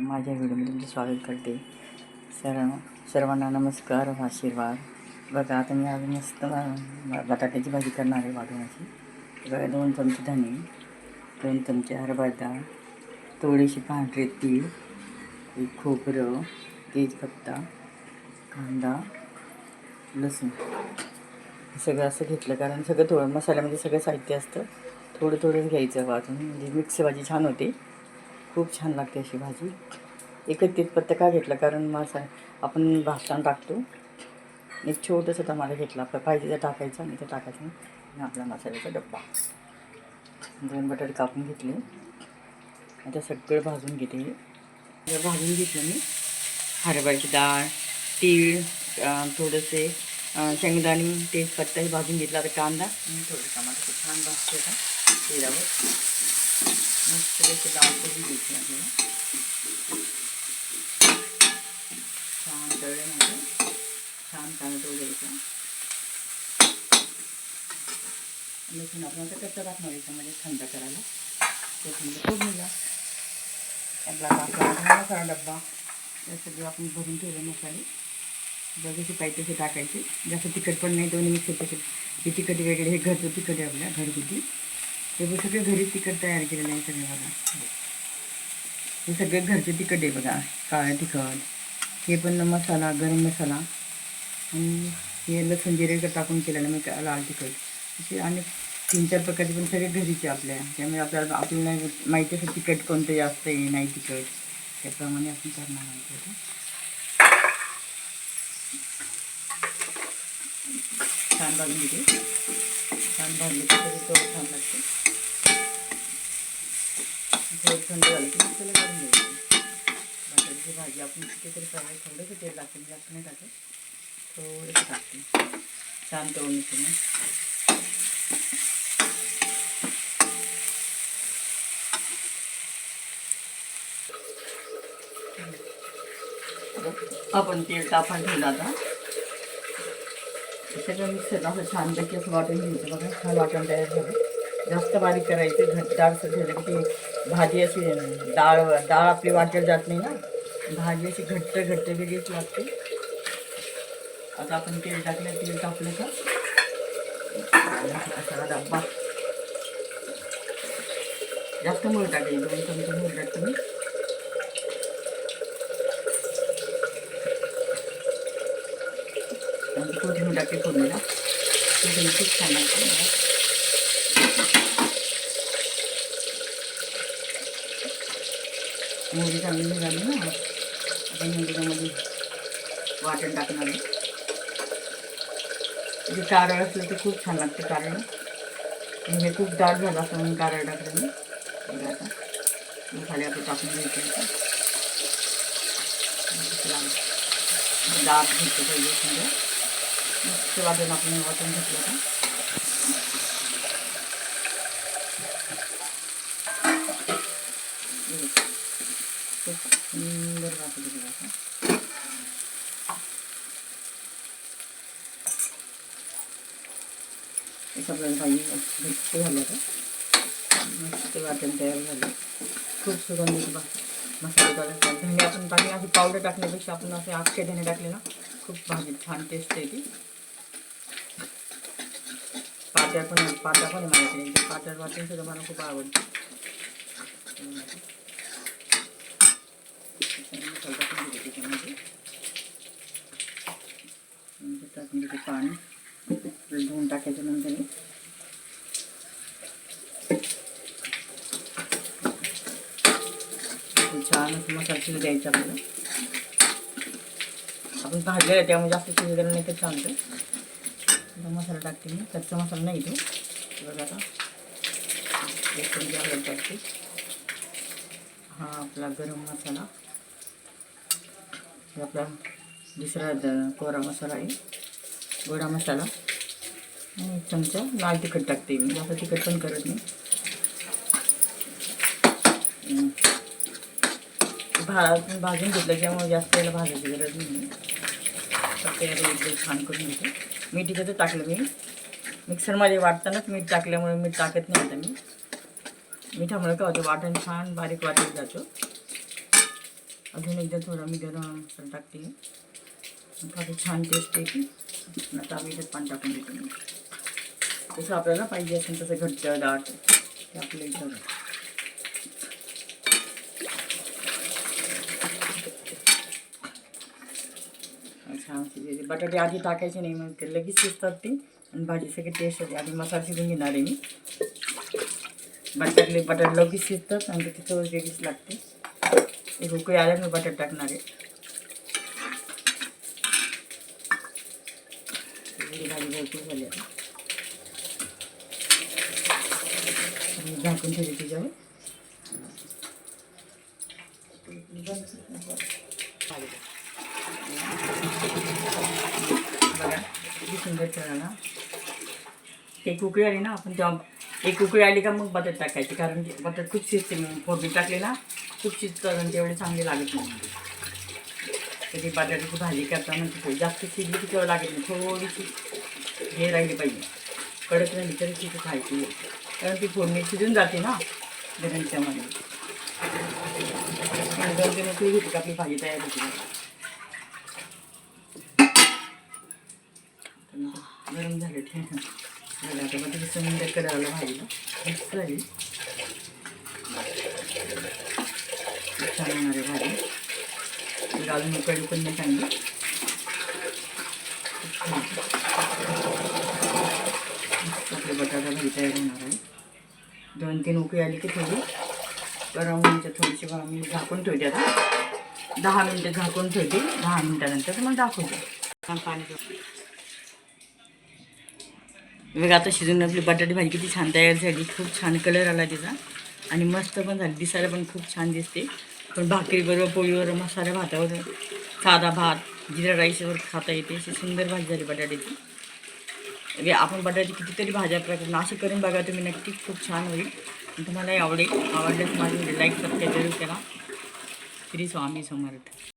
माझ्या व्हिडिओमध्ये तुमचं स्वागत करते. सर्व सर्वांना नमस्कार आशीर्वाद. बघा आता मी आज मस्त बटाट्याची भाजी करणार आहे वाटण्याची बघा दोन चमचे धने दोन चमचे हरभरा डाळ थोडीशी पांढरे तीळ एक खोबरं तेजपत्ता कांदा लसूण. सगळं असं घेतलं कारण सगळं थोडं मसाल्यामध्ये सगळं साहित्य असतं. थोडं थोडंच घ्यायचं वाटून म्हणजे मिक्स भाजी छान होते. खूप छान लागते अशी भाजी. एकत्रित तेजपत्ता का घेतला? कारण मसा आपण भाजताना टाकतो. एक छोटंसं टमाटर घेतला आपलं पाहिजे तर टाकायचं आणि ते टाकायचं आणि आपला मसाल्याचा डब्बा. दोन बटाटे कापून घेतले. आता सगळं भाजून घेते. भाजून घेतलं मी. हरभऱ्याची डाळ तीळ थोडंसे थोडेसे शेंगदाणे तेजपत्ताही भाजून घेतला. आता कांदा आणि थोडं टमाटर. छान भाजते आता. तेलावर. मस्त त्याची डाळ करून घ्यायची आपल्याला छान तळल्यानंतर छान टोमॅटो द्यायचा लसूण आपण आता कच्चा टाकणार याच्यामध्ये थंड करायला त्याच्यामध्ये फोडणीला आपला आपला आपला मसाला डब्बा हे सगळं आपण भरून ठेवलं मसाले जसे पाहिजे तसे टाकायचे जास्त तिखट पण नाही दोन्ही मिक्स होते हे तिखट वेगळे हे घरचं तिखट आहे आपल्या घरगुती हे बघ सगळे घरी तिखट तयार केलेलं आहे सगळे बघा. हे सगळे घरचे तिखट आहे बघा काळं तिखट. हे पण मसाला गरम मसाला. आणि हे लसूण जिरे टाकून केलेलं मी का- लाल तिखट. असे आणि तीन चार प्रकारचे पण सगळे घरीचे आपल्या. त्यामुळे आपल्याला आपल्याला माहिती असं तिखट कोणतं जास्त आहे नाही तिखट. त्याप्रमाणे आपण करणार आहोत छान भाजून घेते. छान भाजले की तरी तो छान लागते थोडं थंड झालं की त्याला काढून घ्यायची बटाट्याची भाजी आपण कितीतरी करायला थोडंसं तेल टाकते जास्त नाही टाकत. थोडंसं टाकते. छान तळून येते मग आपण तेल तापायला ठेवलं आता. सगळं मिक्सरला असं छानपैकी असं वाटून घ्यायचं बघा. छान वाटण तयार झालं. जास्त बारीक करायचं घट्टारसं ठेवलं की ती भाजी अशी, डाळ डाळ आपली वाटेल जात नाही ना. भाजी अशी घट्ट घट्ट वेगळीच लागते. आता आपण तेल टाकलं तेल टाकलं का? असा डब्बा. जास्त मूळ टाकायची दोन चमचे मूळ टाकतो मी कोथिंबीर टाकते फोडणीला खूप छान मोहरी चांगली निघाली ना. आपण मी त्याच्यामध्ये वाटण टाकणार आहे. जे कारळ असलं ते खूप छान लागते कारळ आणि हे खूप दाट झालं असं म्हणून कारळ टाकलं मी. आता. खाली आता टाकून घ्यायचं दाट घेतलं पाहिजे समजा. मस्त वाटण आपण वाटण घेतलं का खूप सुंदर वाटत बघा असं हे सगळं पाहिजे घट्ट झालं तर मस्त वाटण तयार झालं. खूप सुगंधित बा मसाले टाकले धने आपण टाकले. असे पावडर टाकण्यापेक्षा आपण असे अख्खे धने टाकले ना खूप भाजी छान टेस्ट येते पाट्या पण पाट्या पण आहे माझ्याकडे. पाट्या वाटून सुद्धा मला खूप आवडते. त्याच्यामध्ये पाणी. धुवून टाकायच्या नंतर छान मसाला शिजू द्यायचा आपल्याला. आपण भाजलेला आहे त्यामुळे जास्त शिजू दिलं नाही तर छान तर मसाला टाकते मी. कच्चा मसाला नाही तो. बघा आता. एक चमचा हळद टाकते हा आपला गरम मसाला. हे आपला दुसरा कोरा मसाला आहे. गोडा मसाला. आणि एक चमचा लाल तिखट टाकते मी. जास्त तिखट पण करत नाही. भा भाजून घेतलं त्यामुळे जास्त याला भाजायची गरज नाही फक्त याला एकदम छान करून घेते. मीठ इथं टाकलं मी. मिक्सरमध्ये वाटतानाच मीठ टाकल्यामुळे मीठ टाकत नाही आता मी. मिठामुळे काय होतं वाटण छान बारीक वाटत जातो. अजून एकदा थोडा मी गरम मसाला टाकते. आता छान टेस्ट येते. आता आम्ही त्यात पाणी टाकून देतो मी जसं आपल्याला पाहिजे असेल तसं घट्ट दाट ते आपल्या इथं छान शिजले बटाटे आधी टाकायचे नाही मग ते लगेच शिजतात ते. आणि भाजी सगळी टेस्ट होते. आधी मसाला शिजून घेणार आहे मी. बटाटले बटाटे लगेच शिजतात आणि त्याची चव वेगळीच लागते. एक उकळी आल्यावर मी बटाटे टाकणार आहे. भाजी भरपूर झाली आता. झाकून ठेवली तिच्यावर. बघा किती सुंदर चढाला एक उकळी आली ना आपण तेव्हा एक उकळी आली का मग बटाट टाकायची कारण की खूप शिजते म्हणून फोडणी टाकली ना खूप शिजतं आणि तेवढे चांगले लागत नाही. कधी बटाट्याची भाजी करताना तिथे जास्त शिजली की तेव्हा लागेल थोडीशी हे राहिली पाहिजे. कडक राहिली तरी तिथे खायची कारण ती फोडणी शिजून जाते ना गरमच्यामध्ये दोन तीन उकळी घेते आपली भाजी तयार होती. गरम झाले ते झालं. आता मग तिथे सुंदर कलरला भाजीला मिक्स झाली. छान होणार आहे भाजी तिला अजून उकळी पण नाही चांगली खूप बटाटा भाजी तयार होणार आहे. दोन तीन उकळी आली की थोडी. गरम म्हणजे थोडीशी बा- मी झाकून ठेवते आता. दहा मिनटं झाकून ठेवते. दहा मिनटानंतर मग दाखवते छान पाणी ठेवते. बघा आता शिजून आपली बटाटी भाजी किती छान तयार झाली. खूप छान कलर आला तिचा. आणि मस्त पण झाली. दिसायला पण खूप छान दिसते. पण भाकरीबरोबर पोळीवर मसाल्या भातावर साधा भात जिरा राईसवर खाता येते. अशी सुंदर भाजी झाली बटाट्याची. म्हणजे आपण बटाट्याची कितीतरी भाज्या प्रकार अशी करून बघा तुम्ही नक्की. खूप छान होईल. तुम्हालाही आवडेल आवडल्यास माझी लाईक सबस्क्राईब जरूर करा. श्री स्वामी समर्थ.